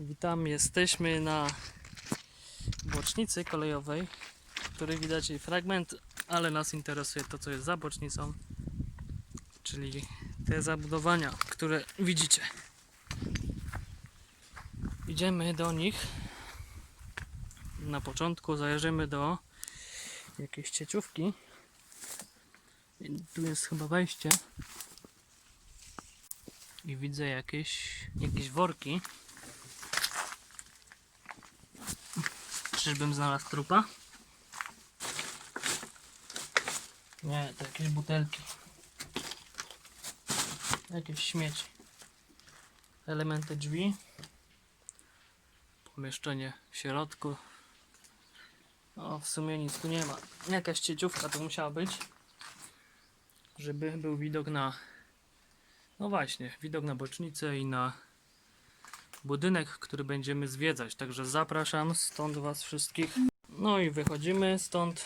Witam, jesteśmy na bocznicy kolejowej, której widać jej fragment, ale nas interesuje to, co jest za bocznicą, czyli te zabudowania, które widzicie. Idziemy do nich. Na początku zajrzymy do jakiejś cieciówki. Tu jest chyba wejście. I widzę jakieś, jakieś worki. Czyżbym znalazł trupa? Nie, to jakieś butelki. Jakieś śmieci. Elementy drzwi. Pomieszczenie w środku. O, w sumie nic tu nie ma. Jakaś cieciówka to musiała być. Żeby był widok na... No właśnie, widok na bocznicę i na budynek, który będziemy zwiedzać. Także zapraszam stąd Was wszystkich. No i wychodzimy stąd.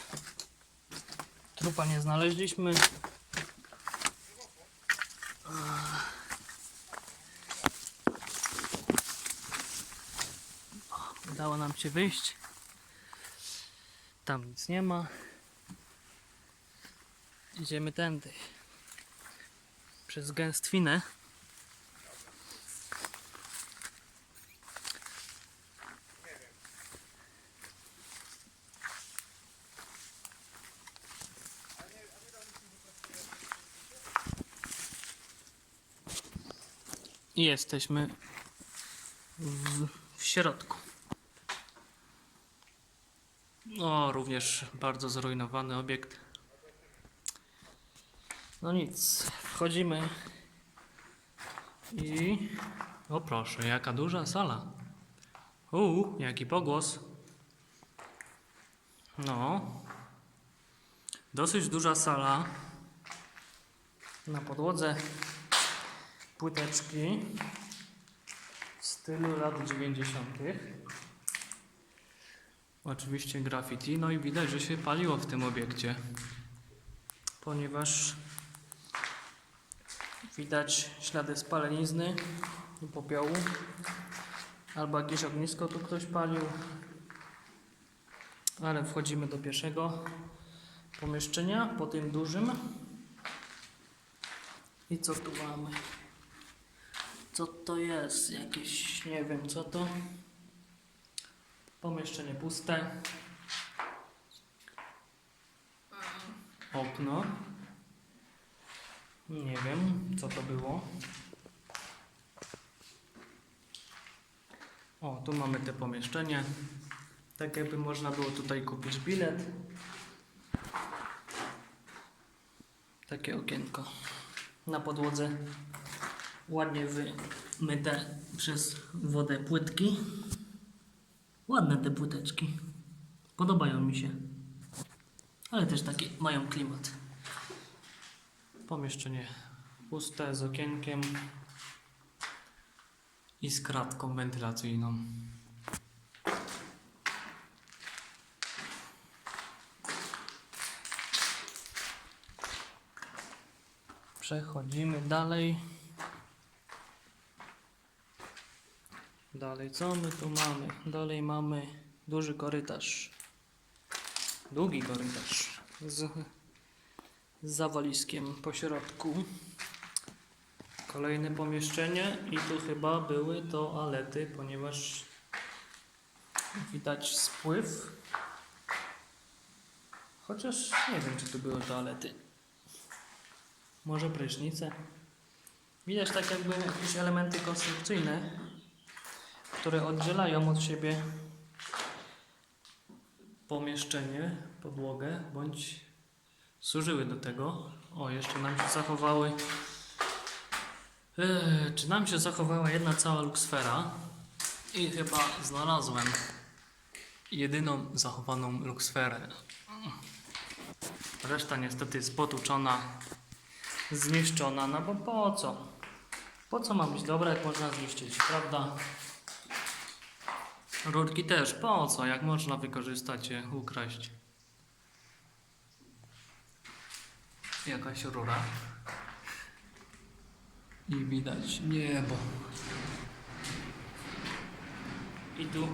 Trupa nie znaleźliśmy. Udało nam się wyjść. Tam nic nie ma. Idziemy tędy. Przez gęstwinę. Jesteśmy w, w środku. No, również bardzo zrujnowany obiekt. No nic, wchodzimy i... O proszę, jaka duża sala. Uuu, jaki pogłos. No. Dosyć duża sala. Na podłodze płyteczki w stylu lat 90. Oczywiście graffiti, no i widać, że się paliło w tym obiekcie, ponieważ widać ślady spalenizny i popiołu, albo jakieś ognisko tu ktoś palił, ale wchodzimy do pierwszego pomieszczenia, po tym dużym. I co tu mamy? Co to jest? Jakieś, nie wiem co to. Pomieszczenie puste. Okno. Nie wiem, co to było. O, tu mamy te pomieszczenie. Tak jakby można było tutaj kupić bilet. Takie okienko. Na podłodze ładnie wymyte przez wodę płytki. Ładne te płyteczki. Podobają mi się. Ale też taki mają klimat. Pomieszczenie puste z okienkiem i z kratką wentylacyjną. Przechodzimy dalej. Dalej, co my tu mamy? Dalej mamy duży korytarz. Długi korytarz z, z zawaliskiem po środku. Kolejne pomieszczenie i tu chyba były toalety, ponieważ widać spływ. Chociaż nie wiem, czy tu były toalety. Może prysznice. Widać tak jakby jakieś elementy konstrukcyjne, które oddzielają od siebie pomieszczenie, podłogę, bądź służyły do tego. O, jeszcze nam się zachowały. Eee, czy nam się zachowała jedna cała luksfera? I chyba znalazłem jedyną zachowaną luksferę. Reszta niestety jest potłuczona, zniszczona, no bo po co? Po co ma być dobra, jak można zniszczyć, prawda? Rurki też, po co? Jak można wykorzystać je, ukraść? Jakaś rura. I widać niebo. I tu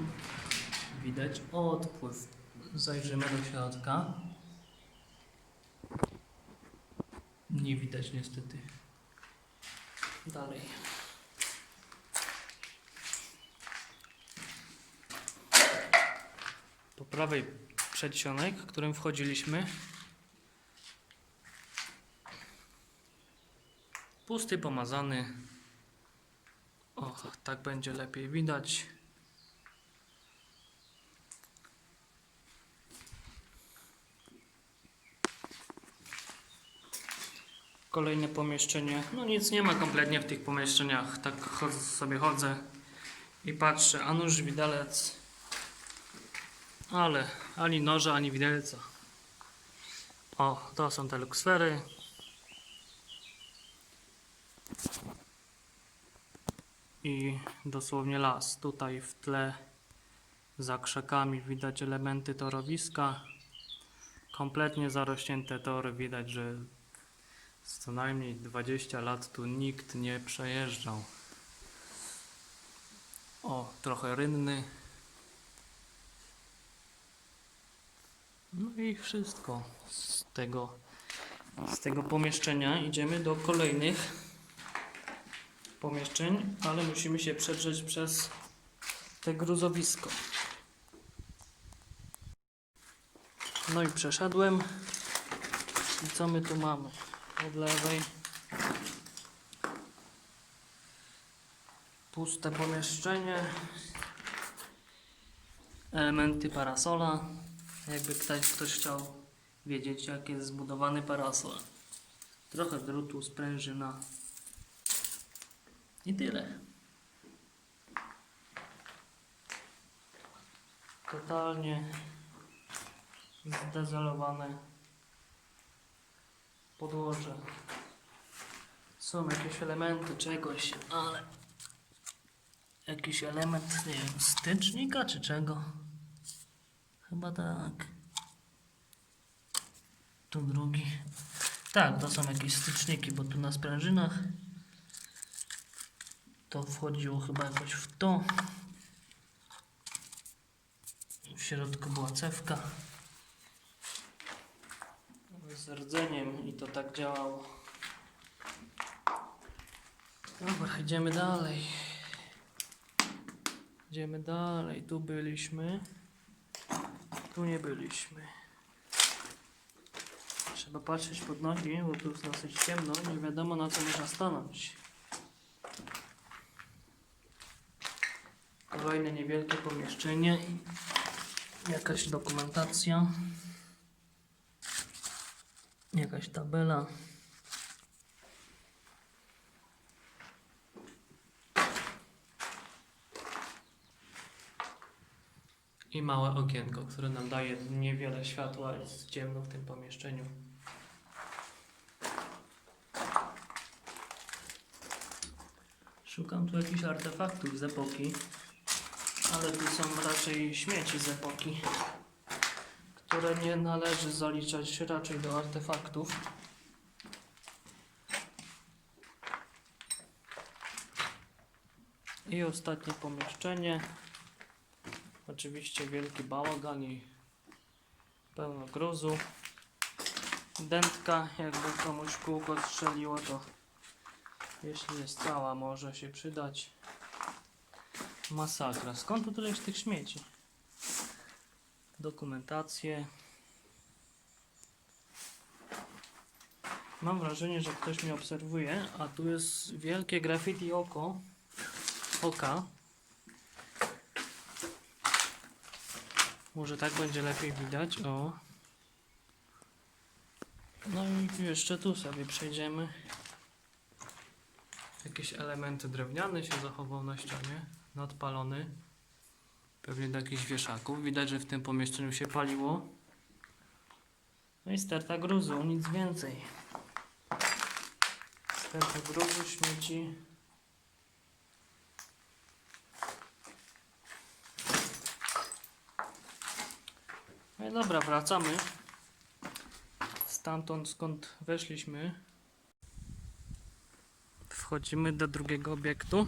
widać odpływ. Zajrzymy do środka. Nie widać niestety. Dalej. Po prawej przedsionek, którym wchodziliśmy. Pusty, pomazany. O, tak będzie lepiej widać. Kolejne pomieszczenie. No nic nie ma kompletnie w tych pomieszczeniach. Tak chodzę, sobie chodzę i patrzę. A nóż widelec. Ale ani noża, ani widelca. O, to są te luksfery. I dosłownie las. Tutaj w tle za krzakami widać elementy torowiska. Kompletnie zarośnięte tory. Widać, że co najmniej 20 lat tu nikt nie przejeżdżał. O, trochę rynny. No i wszystko z tego, z tego pomieszczenia. Idziemy do kolejnych pomieszczeń, ale musimy się przedrzeć przez te gruzowisko. No i przeszedłem. I co my tu mamy? Od lewej puste pomieszczenie. Elementy parasola. Jakby ktoś, ktoś chciał wiedzieć, jak jest zbudowany parasol. Trochę drutu, sprężyna. I tyle. Totalnie zdezolowane podłoże. Są jakieś elementy czegoś, ale jakiś element, nie wiem, stycznika czy czego? Chyba tak. Tu drugi. Tak, to są jakieś styczniki, bo tu na sprężynach to wchodziło chyba jakoś w to. W środku była cewka z rdzeniem i to tak działało. Dobra, idziemy dalej. Idziemy dalej. Tu byliśmy. Tu nie byliśmy. Trzeba patrzeć pod nogi, bo tu jest dosyć ciemno. Nie wiadomo na co można stanąć. Kolejne niewielkie pomieszczenie i jakaś dokumentacja. Jakaś tabela. I małe okienko, które nam daje niewiele światła, jest ciemno w tym pomieszczeniu. Szukam tu jakichś artefaktów z epoki, ale tu są raczej śmieci z epoki które nie należy zaliczać raczej do artefaktów. I ostatnie pomieszczenie. Oczywiście wielki bałagan i pełno gruzu. Dętka, jakby komuś kółko strzeliło, to jeśli jest cała, może się przydać. Masakra. Skąd tu tyle tych śmieci? dokumentację. Mam wrażenie, że ktoś mnie obserwuje, a tu jest wielkie graffiti oko. Oka. Może tak będzie lepiej widać. O. No i jeszcze tu sobie przejdziemy. Jakieś elementy drewniane się zachował na ścianie. Nadpalony. Pewnie do jakichś wieszaków. Widać, że w tym pomieszczeniu się paliło. No i sterta gruzu, nic więcej. Sterta gruzu, śmieci. No i dobra, wracamy stamtąd skąd weszliśmy. Wchodzimy do drugiego obiektu.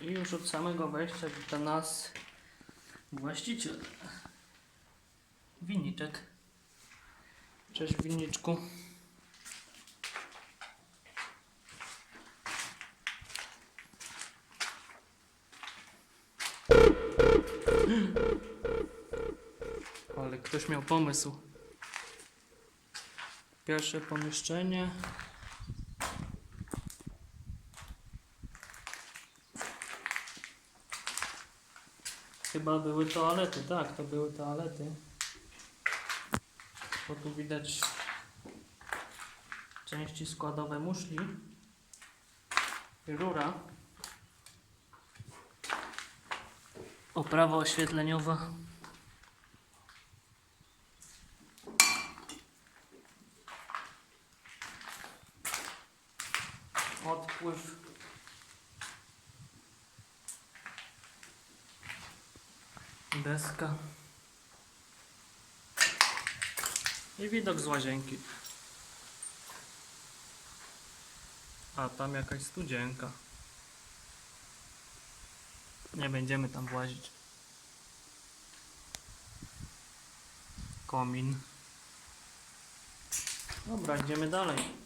I już od samego wejścia wita nas właściciel. Winiczek. Cześć winiczku. Ktoś miał pomysł. Pierwsze pomieszczenie. Chyba były toalety, tak, to były toalety. Bo tu widać części składowe muszli i rura. Oprawa oświetleniowa. Odpływ. Deska. I widok z łazienki. A tam jakaś studzienka. Nie będziemy tam włazić. Komin. Dobra, idziemy dalej.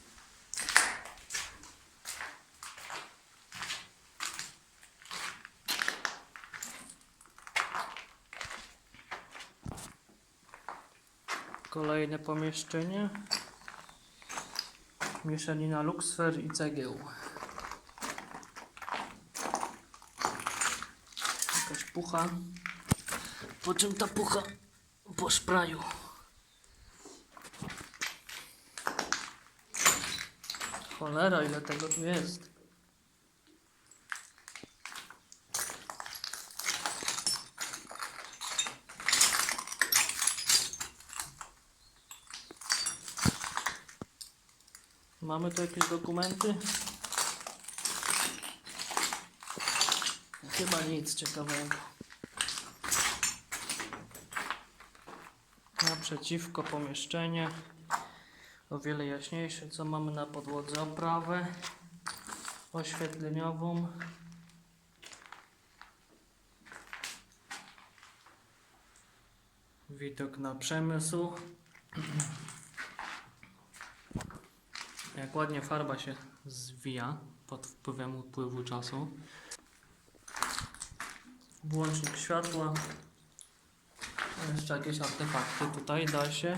Kolejne pomieszczenie. Mieszanina luksfer i cegieł. Jakaś pucha. Po czym ta pucha? Po szpraju. Cholera, ile tego tu jest. Mamy tu jakieś dokumenty? Chyba nic ciekawego. Naprzeciwko pomieszczenie. O wiele jaśniejsze. Co mamy na podłodze? Oprawę oświetleniową. Widok na przemysł. Ładnie farba się zwija pod wpływem upływu czasu. Włącznik światła. Jeszcze jakieś artefakty tutaj da się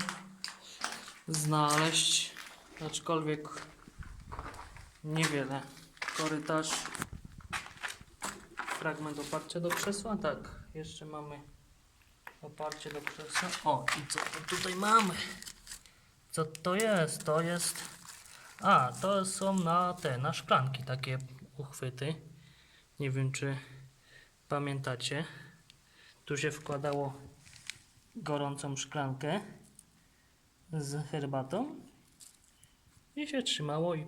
znaleźć, aczkolwiek niewiele. Korytarz. Fragment oparcia do krzesła. Tak, jeszcze mamy oparcie do krzesła. O, i co to tutaj mamy? Co to jest? To jest a, to są na te, na szklanki takie uchwyty. Nie wiem, czy pamiętacie. Tu się wkładało gorącą szklankę z herbatą i się trzymało i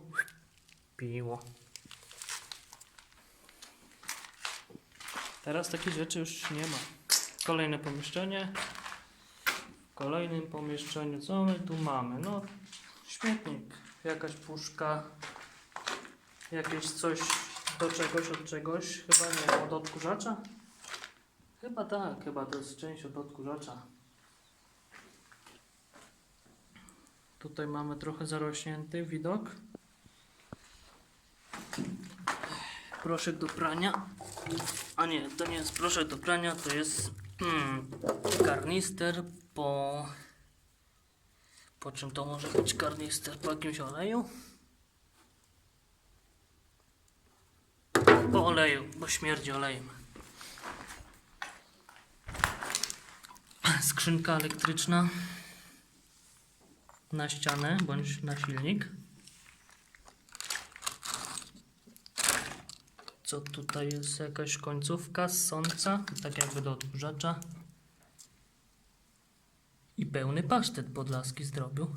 piło. Teraz takich rzeczy już nie ma. Kolejne pomieszczenie. W kolejnym pomieszczeniu co my tu mamy? No, śmietnik jakaś puszka, jakieś coś do czegoś, od czegoś, chyba nie, od odkurzacza? Chyba tak, chyba to jest część od odkurzacza. Tutaj mamy trochę zarośnięty widok. Proszek do prania. A nie, to nie jest proszek do prania, to jest mm, karnister po po czym to może być karnister? Po jakimś oleju? Po oleju, bo śmierdzi olejem. Skrzynka elektryczna na ścianę bądź na silnik. Co tutaj jest? Jakaś końcówka ssąca, tak jakby do odkurzacza. Pełny pasztet podlaski zdrobił.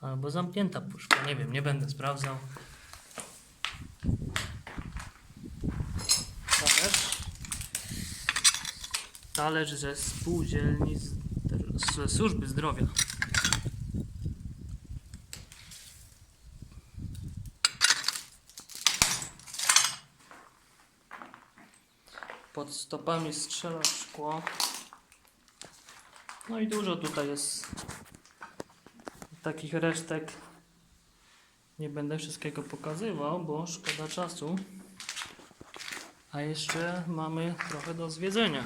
Albo zamknięta puszka. Nie wiem, nie będę sprawdzał. Talerz. Talerz ze spółdzielni służby zdrowia. Pod stopami strzela szkło. No i dużo tutaj jest takich resztek. Nie będę wszystkiego pokazywał, bo szkoda czasu. A jeszcze mamy trochę do zwiedzenia.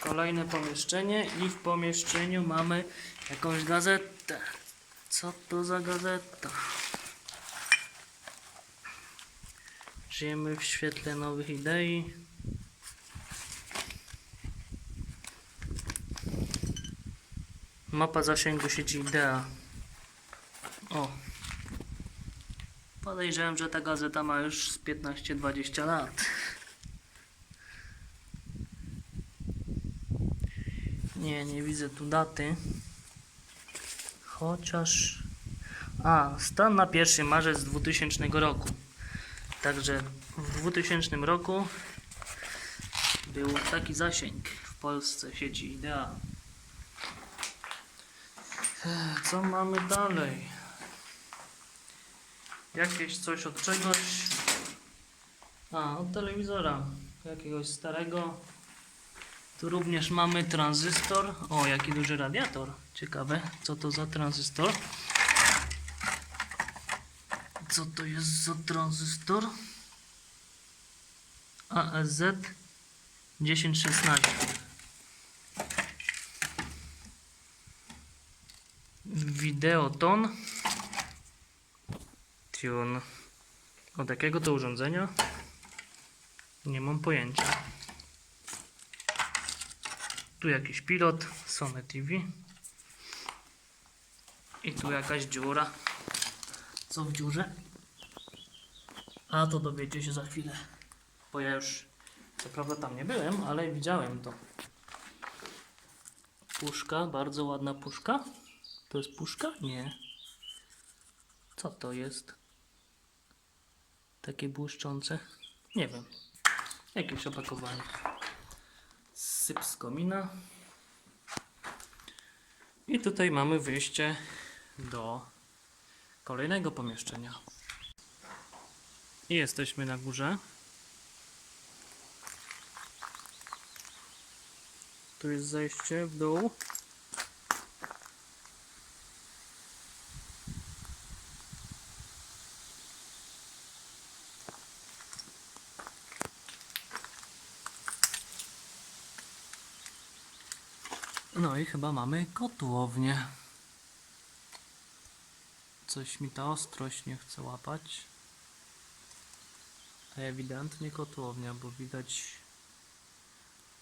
Kolejne pomieszczenie i w pomieszczeniu mamy jakąś gazetę. Co to za gazeta? Żyjemy w świetle nowych idei. Mapa zasięgu sieci IDEA. O. Podejrzewam, że ta gazeta ma już z 15-20 lat. Nie, nie widzę tu daty. Chociaż. A, stan na 1 marzec 2000 roku. Także w 2000 roku był taki zasięg w Polsce sieci IDEA. Co mamy dalej? Jakieś coś od czegoś. A, od telewizora. Jakiegoś starego. Tu również mamy tranzystor. O, jaki duży radiator. Ciekawe, co to za tranzystor. Co to jest za tranzystor? ASZ 1016. Wideoton. Tune. Od jakiego to urządzenia? Nie mam pojęcia. Tu jakiś pilot, Sony TV. I tu jakaś dziura. Co w dziurze? A to dowiecie się za chwilę. Bo ja już, co prawda tam nie byłem, ale widziałem to. Puszka, bardzo ładna puszka. To jest puszka? Nie. Co to jest? Takie błyszczące? Nie wiem. Jakieś opakowanie. Syp z komina. I tutaj mamy wyjście do kolejnego pomieszczenia. I jesteśmy na górze. Tu jest zejście w dół. No i chyba mamy kotłownię. Coś mi ta ostrość nie chce łapać. A ewidentnie kotłownia, bo widać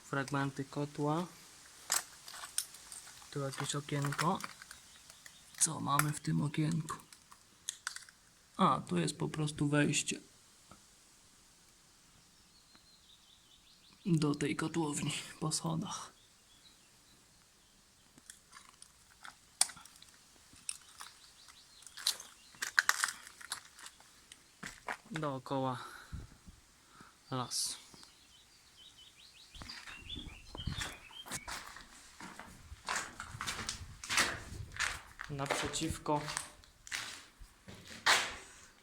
fragmenty kotła. Tu jakieś okienko. Co mamy w tym okienku? A, tu jest po prostu wejście do tej kotłowni po schodach. Dookoła las. Naprzeciwko.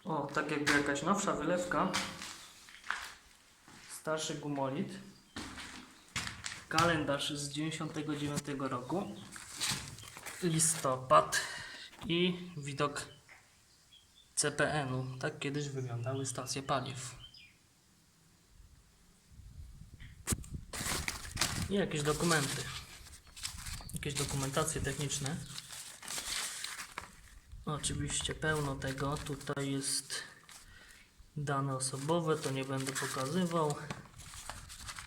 O, tak jakby jakaś nowsza wylewka. Starszy gumolit. Kalendarz z 99 roku. Listopad. I widok CPN-u. Tak kiedyś wyglądały stacje paliw. I jakieś dokumenty. Jakieś dokumentacje techniczne. Oczywiście pełno tego. Tutaj jest dane osobowe, to nie będę pokazywał.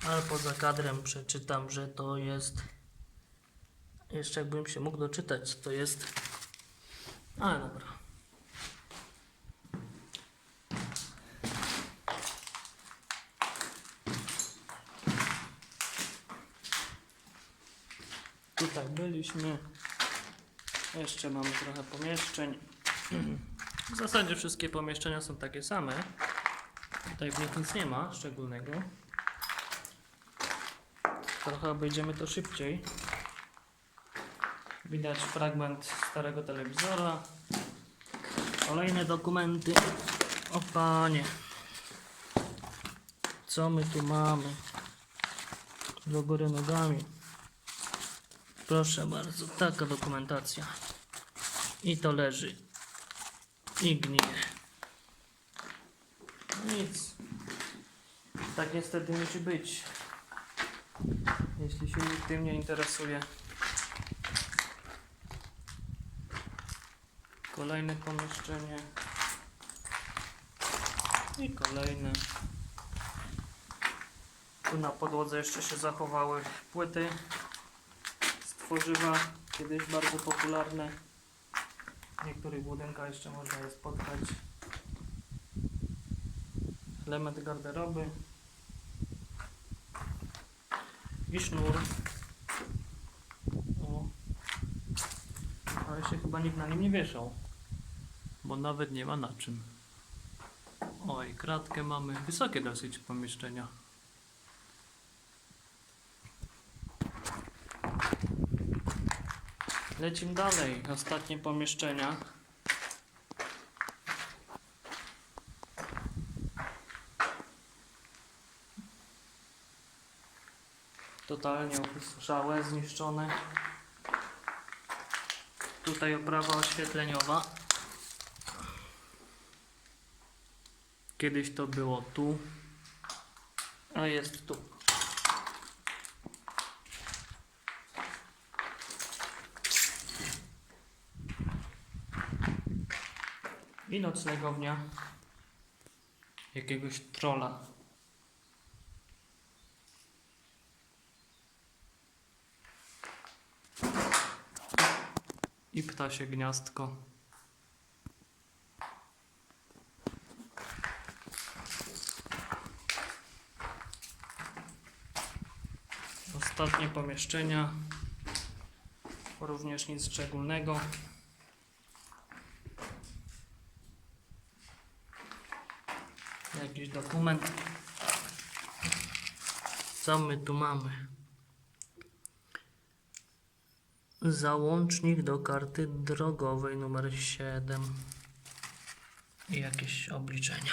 Ale poza kadrem przeczytam, że to jest. Jeszcze jakbym się mógł doczytać, to jest. Ale dobra. Tutaj byliśmy. Jeszcze mamy trochę pomieszczeń. W zasadzie wszystkie pomieszczenia są takie same. Tutaj w nich nic nie ma szczególnego. Trochę obejdziemy to szybciej. Widać fragment starego telewizora. Kolejne dokumenty. O panie. Co my tu mamy? Do góry nogami. Proszę bardzo, taka dokumentacja. I to leży. I gnije. Nic. Tak niestety musi być. Jeśli się nikt tym nie interesuje. Kolejne pomieszczenie. I kolejne. Tu na podłodze jeszcze się zachowały płyty tworzywa, kiedyś bardzo popularne. W niektórych budynkach jeszcze można je spotkać. Element garderoby. I sznur. O. Ale się chyba nikt na nim nie wieszał. Bo nawet nie ma na czym. Oj, kratkę mamy. Wysokie dosyć pomieszczenia. Lecimy dalej. Ostatnie pomieszczenia. Totalnie opustoszałe, zniszczone. Tutaj oprawa oświetleniowa. Kiedyś to było tu, a jest tu. I noclegownia jakiegoś trola. I ptasie gniazdko. Ostatnie pomieszczenia. Również nic szczególnego. Jakiś dokument. Co my tu mamy? Załącznik do karty drogowej numer 7 i jakieś obliczenia.